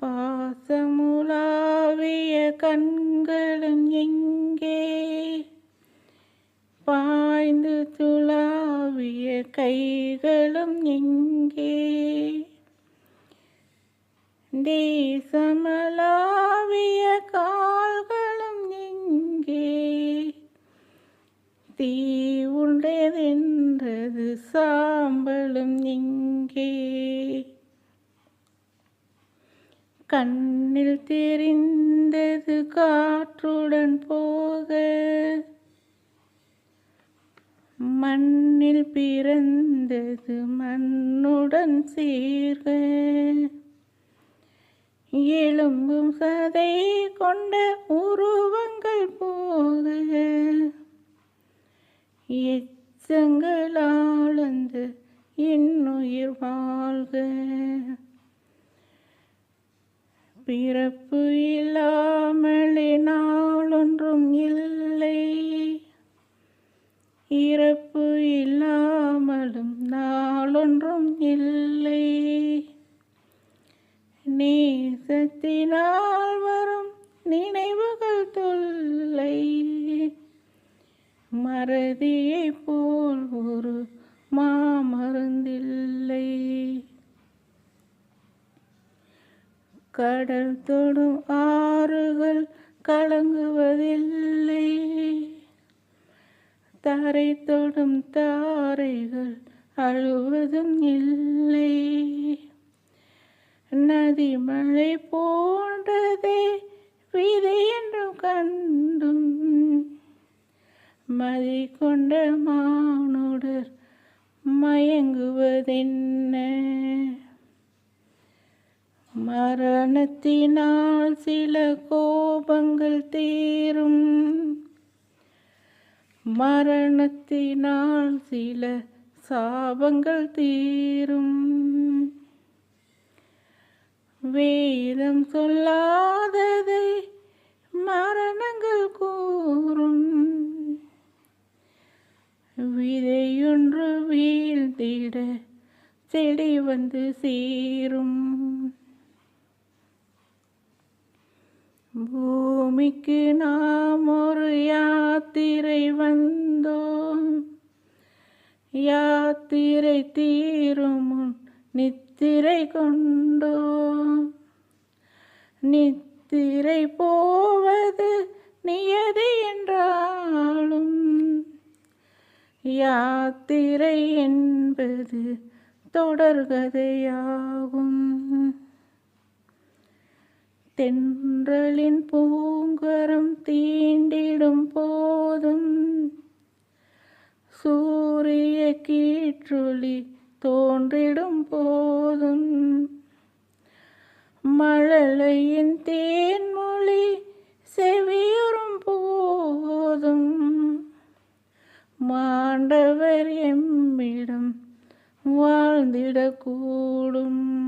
பாசமுலாவிய கண்களும் எங்கே? பாய்ந்து துளாவிய கைகளும் எங்கே? தேசமலாவிய கால்களும் எங்கே? தீ உண்டதென்றது சாம்பலும் எங்கே கண்ணில் தெரிந்தது காற்றுடன் போக. மண்ணில் பிறந்தது மண்ணுடன் சேர்க. எலும்பும் சதை கொண்ட உருவங்கள் போக. எச்சங்களாளந்து இன்னுயிர் வாழ்க. பிறப்பு இல்லாமலே நாளொன்றும் இல்லை. இறப்பு இல்லாமலும் நாளொன்றும் இல்லை. நேசத்தினால் வரும் நினைவுகள் தொல்லை. மறதியை போல் ஒரு மாம கடல் தொடும் ஆறுகள் கலங்குவதில்லை. தரை தொடும் தாரைகள் அழுவதும் இல்லை. நதி மழை போன்றதே விதை என்றும் கண்டும். மதி கொண்ட மானுடர் மயங்குவதென் ஞானத்தினால் சில கோபங்கள் தீரும். மரணத்தினால் சில சாபங்கள் தீரும். வேதம் சொல்லாததை மரணங்கள் கூறும். விதையொன்று வீழ்ந்திட செடி வந்து சேரும். பூமிக்கு நாம் ஒரு யாத்திரை வந்தோம். யாத்திரை தீரும் முன் நித்திரை கொண்டோம். நித்திரை போவது நியதி என்றாலும் யாத்திரை என்பது தொடர்கதையாகும். தென்றலின் பூங்கரம் தீண்டிடும் போதும். சூரிய கீற்றொளி தோன்றிடும் போதும். மழலையின் தேன்மொழி செவியுறும் போதும். மாண்டவர் எம்மிடம் வாழ்ந்திடக்கூடும்.